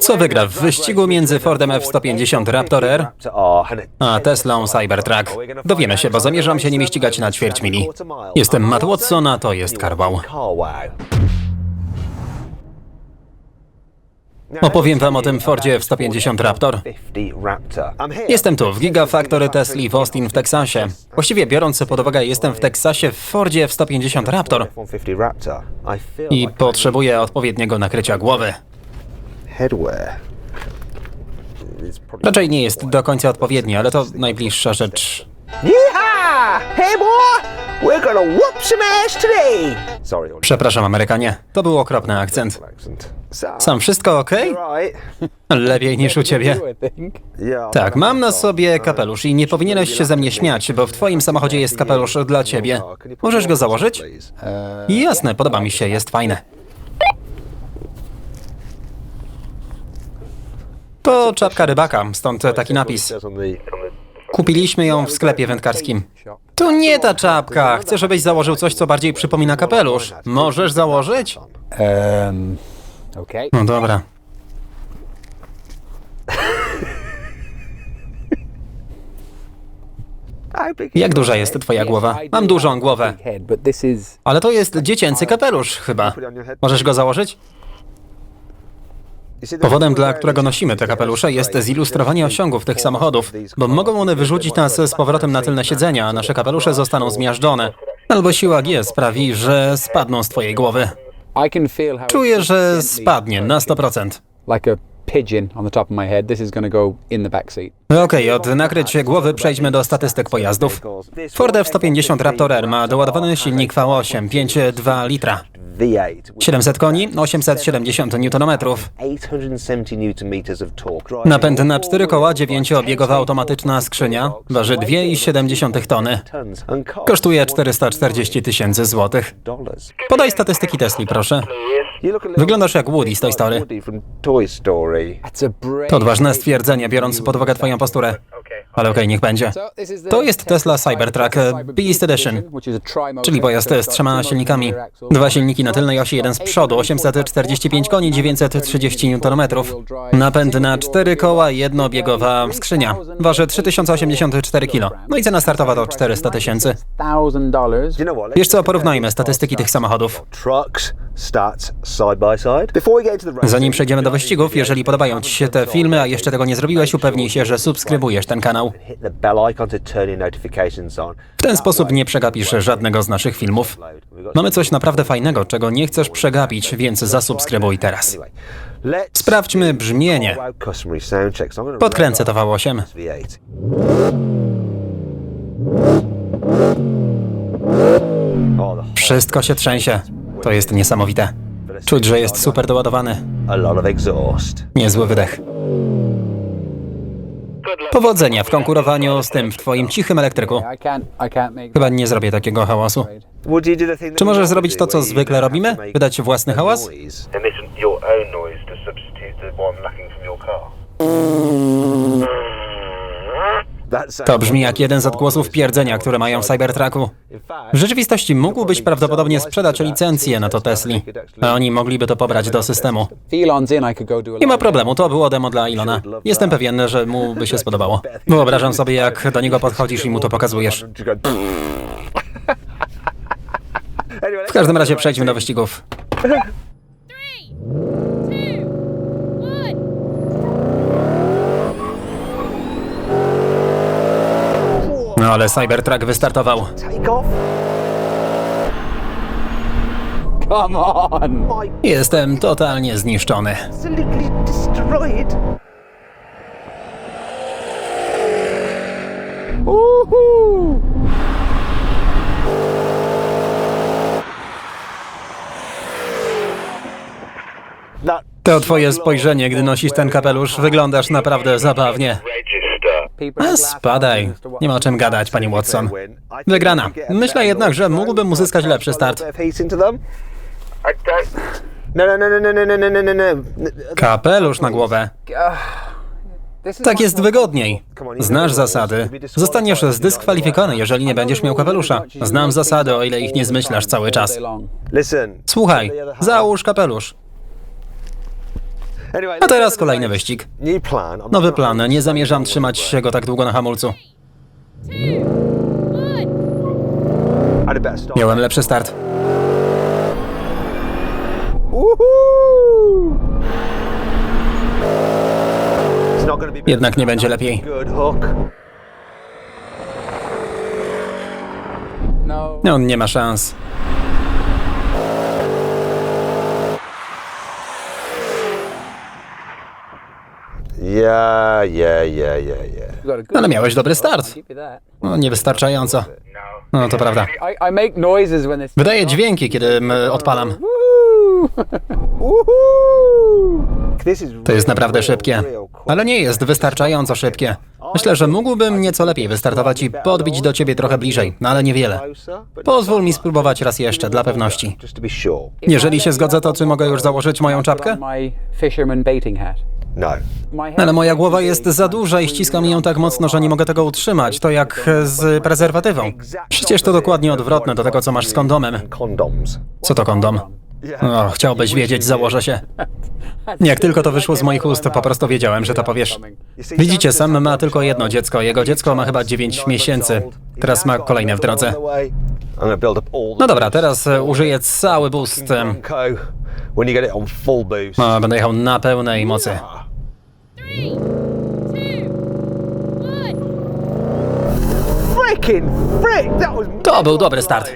Co wygra w wyścigu między Fordem F-150 Raptor R a Teslą Cybertruck? Dowiemy się, bo zamierzam się nimi ścigać na ćwierć mili. Jestem Matt Watson, a to jest Carwow. Opowiem wam o tym Fordzie F-150 Raptor. Jestem tu, w Gigafactory Tesla w Austin w Teksasie. Właściwie biorąc pod uwagę, jestem w Teksasie w Fordzie F-150 Raptor i potrzebuję odpowiedniego nakrycia głowy. Headwear. Raczej nie jest do końca odpowiedni, ale to najbliższa rzecz. Yeehaw! Hey boy! We're gonna whoop some ass today! Sorry, on Przepraszam, Amerykanie. To był okropny akcent. Sam wszystko ok? Lepiej niż u ciebie. Tak, mam na sobie kapelusz i nie powinieneś się ze mnie śmiać, bo w twoim samochodzie jest kapelusz dla ciebie. Możesz go założyć? Jasne, podoba mi się, jest fajny. To czapka rybaka, stąd taki napis. Kupiliśmy ją w sklepie wędkarskim. To nie ta czapka. Chcę, żebyś założył coś, co bardziej przypomina kapelusz. Możesz założyć? Um, okay. No dobra. Jak duża jest twoja głowa? Mam dużą głowę. Ale to jest dziecięcy kapelusz, chyba. Możesz go założyć? Powodem, dla którego nosimy te kapelusze, jest zilustrowanie osiągów tych samochodów, bo mogą one wyrzucić nas z powrotem na tylne siedzenia, a nasze kapelusze zostaną zmiażdżone. Albo siła G sprawi, że spadną z twojej głowy. Czuję, że spadnie na 100%. like a pigeon on the top of my head. This is going to go in the back seat. Okej, od nakryć głowy przejdźmy do statystyk pojazdów. Ford F-150 Raptor R ma doładowany silnik V8 5,2 litra. V8. 700 koni, 870 Nm. 870 newton meters of torque. Napęd na cztery koła, dziewięciobiegowa automatyczna skrzynia, waży 2,7 tony. Kosztuje 440 tysięcy złotych. Podaj statystyki Tesli, proszę. Wyglądasz jak Woody z Toy Story. To odważne stwierdzenie, biorąc pod uwagę twoją posturę. Ale okej, niech będzie. To jest Tesla Cybertruck Beast Edition, czyli pojazd z trzema silnikami. Dwa silniki na tylnej osi, jeden z przodu, 845 koni, 930 Nm. Napęd na cztery koła, jednobiegowa skrzynia. Waży 3084 kg. No i cena startowa to 400 tysięcy. Wiesz co, porównajmy statystyki tych samochodów. Zanim przejdziemy do wyścigów, jeżeli podobają Ci się te filmy, a jeszcze tego nie zrobiłeś, upewnij się, że subskrybujesz ten kanał. W ten sposób nie przegapisz żadnego z naszych filmów. Mamy coś naprawdę fajnego, czego nie chcesz przegapić, więc zasubskrybuj teraz. Sprawdźmy brzmienie. Podkręcę to V8. V8. Oh, the Wszystko się trzęsie. To jest niesamowite. Czuć, że jest super doładowany. Niezły wydech. Powodzenia w konkurowaniu z tym w twoim cichym elektryku. Chyba nie zrobię takiego hałasu. Czy możesz zrobić to, co zwykle robimy? Wydać własny hałas? To brzmi jak jeden z odgłosów pierdzenia, które mają w Cybertrucku. W rzeczywistości mógłbyś prawdopodobnie sprzedać licencję na to Tesli, a oni mogliby to pobrać do systemu. Nie ma problemu, to było demo dla Ilona. Jestem pewien, że mu by się spodobało. Wyobrażam sobie, jak do niego podchodzisz i mu to pokazujesz. W każdym razie przejdźmy do wyścigów. Three, two, one. No ale Cybertruck wystartował. take off. Come on. Jestem totalnie zniszczony. absolutely destroyed. Woohoo! To twoje spojrzenie, gdy nosisz ten kapelusz, wyglądasz naprawdę zabawnie. A spadaj. Nie ma o czym gadać, pani Watson. Wygrana. Myślę jednak, że mógłbym uzyskać lepszy start. Kapelusz na głowę. Tak jest wygodniej. Znasz zasady. Zostaniesz zdyskwalifikowany, jeżeli nie będziesz miał kapelusza. Znam zasady, o ile ich nie zmyślasz cały czas. Słuchaj, załóż kapelusz. A teraz kolejny wyścig. Nowy plan, nie zamierzam trzymać się go tak długo na hamulcu. Miałem lepszy start. Jednak nie będzie lepiej. No. On nie ma szans. Yeah, yeah, yeah, yeah, yeah. You got a good Ale miałeś dobry start. No, niewystarczająco. No. No to prawda. I, I make noises when this. Wydaje dźwięki, kiedy m, odpalam. This is To jest naprawdę szybkie. Ale nie jest wystarczająco szybkie. Myślę, że mógłbym nieco lepiej wystartować i podbić do ciebie trochę bliżej, no ale niewiele. Pozwól mi spróbować raz jeszcze, dla pewności. Jeżeli się zgodzę, to czy mogę już założyć moją czapkę? Hat. No. Ale moja głowa jest za duża i ściskam ją tak mocno, że nie mogę tego utrzymać. To jak z prezerwatywą. Przecież to dokładnie odwrotne do tego, co masz z kondomem. Co to kondom? O, chciałbyś wiedzieć, założę się. Jak tylko to wyszło z moich ust, po prostu wiedziałem, że to powiesz. Widzicie, Sam ma tylko jedno dziecko. Jego dziecko ma chyba 9 miesięcy. Teraz ma kolejne w drodze. No dobra, teraz e, użyję cały boost. boost. No, będę jechał na pełnej mocy. To był dobry start.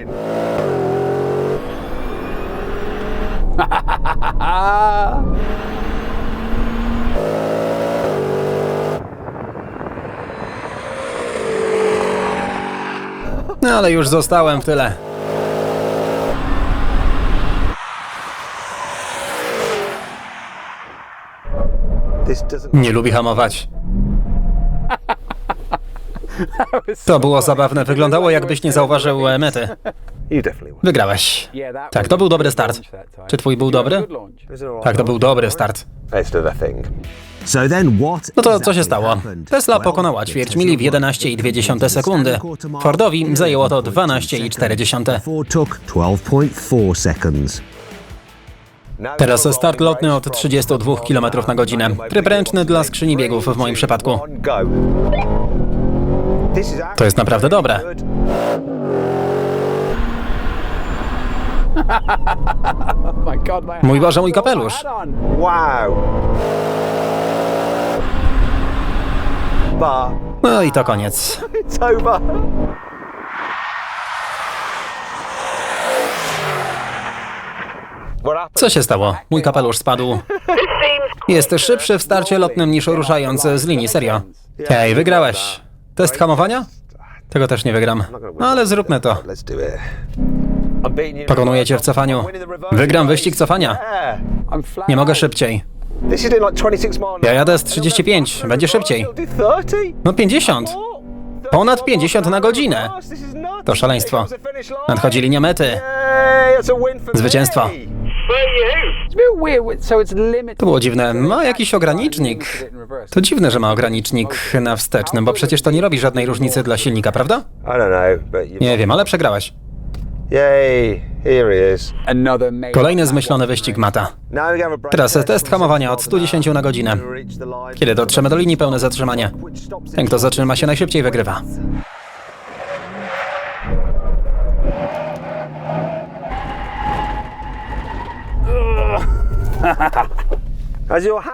No ale już zostałem w tyle. Nie lubi hamować. To było zabawne. Wyglądało jakbyś nie zauważył e, mety. Wygrałeś. Tak, to był dobry start. Czy twój był dobry? Tak, to był dobry start. No to co się stało? Tesla pokonała ćwierć mili w Tesla 11,2 sekundy. Fordowi zajęło to 12,4. Ford took 12.4 seconds. Now Teraz start lotny od from 32 km na godzinę. Tryb ręczny dla skrzyni biegów w moim przypadku. One, go. This is To jest naprawdę dobre. Mój. Boże, mój kapelusz. Wow. No i to koniec. Co się stało? Mój kapelusz spadł. Jest szybszy w starcie lotnym niż ruszając z linii, serio. Hej, wygrałeś. Test hamowania? Tego też nie wygram. No ale zróbmy to. Pokonuję cię w cofaniu. Wygram wyścig cofania. Nie mogę szybciej. This is doing like 26 miles. Ja jadę z 35, będzie szybciej. It'll do 30. No 50. Ponad 50 na godzinę. To szaleństwo. Nadchodzi linia mety. Zwycięstwo. It's a bit weird. So it's limited. To było dziwne. Ma jakiś ogranicznik. To dziwne, że ma ogranicznik na wstecznym, bo przecież to nie robi żadnej różnicy dla silnika, prawda? Nie wiem, ale made Kolejny zmyślony wyścig Mata. Teraz test. hamowania od 110 na godzinę. Kiedy dotrzemy do linii, pełne zatrzymanie. Ten, kto zatrzyma się najszybciej, wygrywa.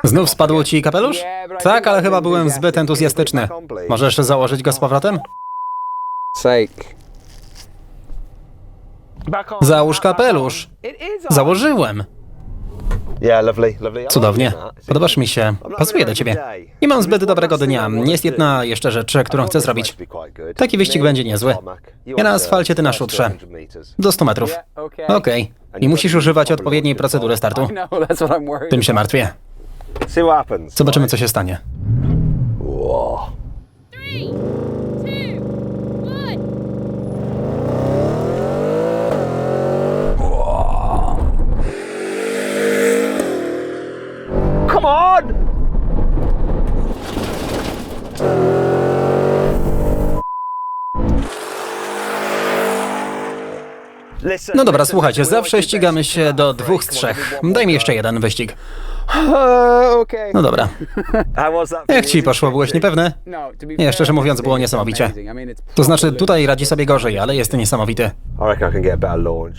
Znów spadł ci kapelusz? Tak, ale chyba byłem zbyt entuzjastyczny. Możesz założyć go z powrotem? Załóż kapelusz. Założyłem. Cudownie. Podobasz mi się. Pasuje do ciebie. Nie mam zbyt dobrego dnia. Jest jedna jeszcze rzecz, którą chcę zrobić. Taki wyścig będzie niezły. Ja na asfalcie, ty na szutrze. Do 100 metrów. Yeah, okay. Okej. I musisz używać odpowiedniej procedury startu. Tym się martwię. Zobaczymy, co się stanie. Whoa. Come on! Listen, No dobra, słuchajcie, zawsze ścigamy się do dwóch me one Daj mi jeszcze jeden wyścig. No dobra. Jak ci poszło, byłeś niepewny? No, Nie, szczerze mówiąc, było niesamowicie. To znaczy, tutaj radzi sobie gorzej, ale jest niesamowity.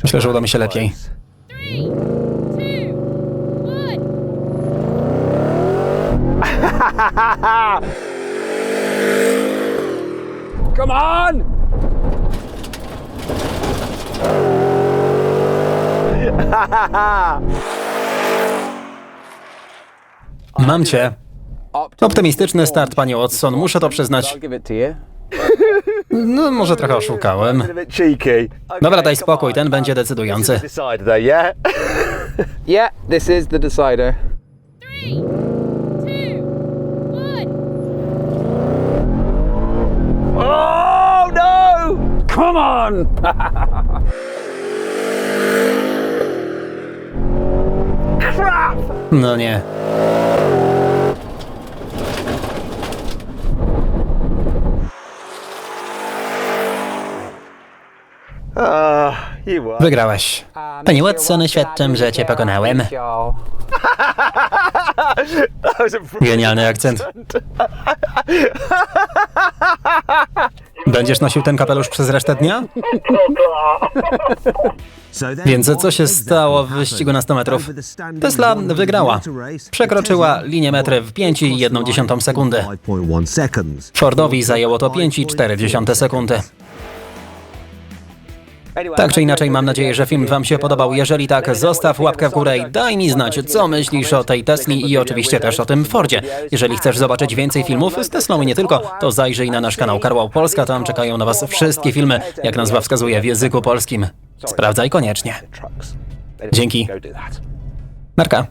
Myślę, że uda mi się lepiej. Three, two, one. Come on! Mam cię. Optymistyczny start, panie Watson, muszę to przyznać. No, może trochę oszukałem. Dobra, daj spokój, ten będzie decydujący. Yeah, this is the decider. Three, two, one. oh no! Come on! Crap! No nie. Wygrałeś. Panie Watson, świadczę, że cię pokonałem. Genialny akcent. Będziesz nosił ten kapelusz przez resztę dnia? Więc co się stało w wyścigu na 100 metrów? Tesla 100 wygrała. Przekroczyła linię metry w 5,1 sekundy. 5.1 seconds. Fordowi zajęło to 5,4 sekundy. Tak czy inaczej, mam nadzieję, że film Wam się podobał. Jeżeli tak, zostaw łapkę w górę i daj mi znać, co myślisz o tej Tesli i oczywiście też o tym Fordzie. Jeżeli chcesz zobaczyć więcej filmów z Teslą i nie tylko, to zajrzyj na nasz kanał Karłał Polska, tam czekają na Was wszystkie filmy, jak nazwa wskazuje, w języku polskim. Sprawdzaj koniecznie. Dzięki. Narka.